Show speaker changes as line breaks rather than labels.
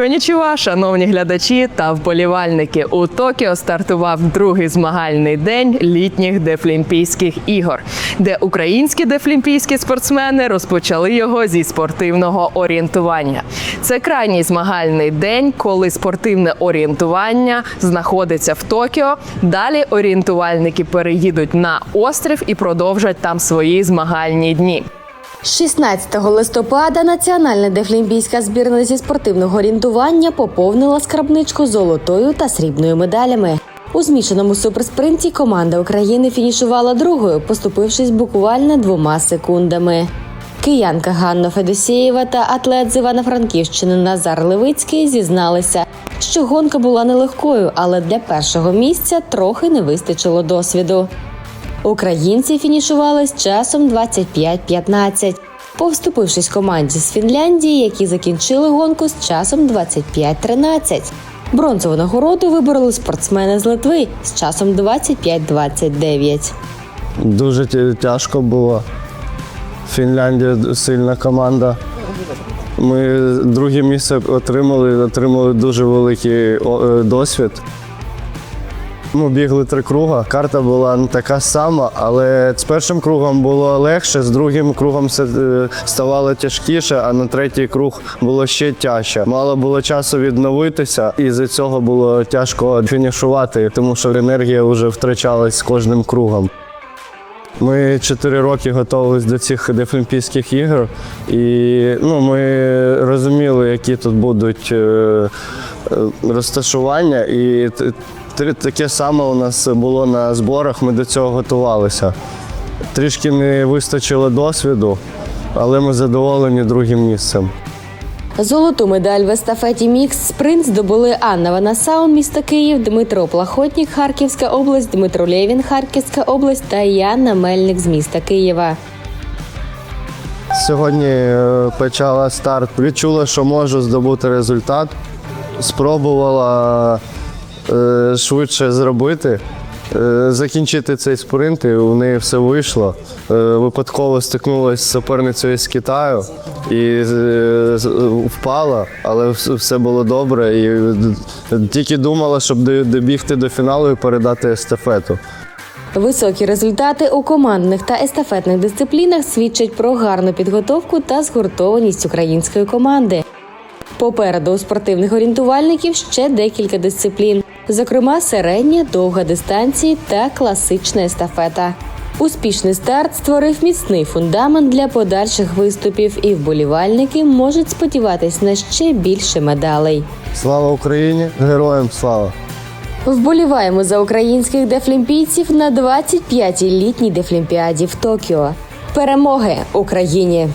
Конічува, шановні глядачі та вболівальники. У Токіо стартував другий змагальний день літніх Дефлімпійських ігор, де українські дефлімпійські спортсмени розпочали його зі спортивного орієнтування. Це крайній змагальний день, коли спортивне орієнтування знаходиться в Токіо. Далі орієнтувальники переїдуть на острів і продовжать там свої змагальні дні.
16 листопада національна дефлімпійська збірна зі спортивного орієнтування поповнила скрабничку золотою та срібною медалями. У змішаному суперспринті команда України фінішувала другою, поступившись буквально двома секундами. Киянка Ганна Федосєєва та атлет з Івано-Франківщини Назар Левицький зізналися, що гонка була нелегкою, але для першого місця трохи не вистачило досвіду. Українці фінішували з часом 25-15, повступившись команді з Фінляндії, які закінчили гонку з часом 25-13. Бронзову нагороду вибороли спортсмени з Литви з часом 25-29.
Дуже тяжко було. Фінляндія сильна команда. Ми друге місце отримали, отримали дуже великий е, досвід. Ми бігли три круга. Карта була не така сама, але з першим кругом було легше, з другим кругом все е, ставало тяжкіше, а на третій круг було ще тяжче. Мало було часу відновитися, і з цього було тяжко фінішувати, тому що енергія вже втрачалась з кожним кругом. Ми чотири роки готувалися до цих Дефлімпійських ігор, і ну, ми розуміли, які тут будуть е, е, розташування. І таке саме у нас було на зборах. Ми до цього готувалися. Трішки не вистачило досвіду, але ми задоволені другим місцем.
Золоту медаль в естафеті Мікс Спринт здобули Анна Ванасаун, місто Київ, Дмитро Плахотнік, Харківська область, Дмитро Лєвін, Харківська область та Яна Мельник з міста Києва.
Сьогодні е, почала старт. Відчула, що можу здобути результат. Спробувала швидше зробити, е, закінчити цей спринт, і у неї все вийшло. Е, випадково стикнулася з суперницею з Китаю і е, впала, але все було добре. І е, тільки думала, щоб добігти до фіналу і передати естафету.
Високі результати у командних та естафетних дисциплінах свідчать про гарну підготовку та згуртованість української команди. Попереду у спортивних орієнтувальників ще декілька дисциплін, зокрема середня, довга дистанції та класична естафета. Успішний старт створив міцний фундамент для подальших виступів, і вболівальники можуть сподіватись на ще більше медалей.
Слава Україні! Героям слава!
Вболіваємо за українських дефлімпійців на 25-й літній дефлімпіаді в Токіо. Перемоги Україні!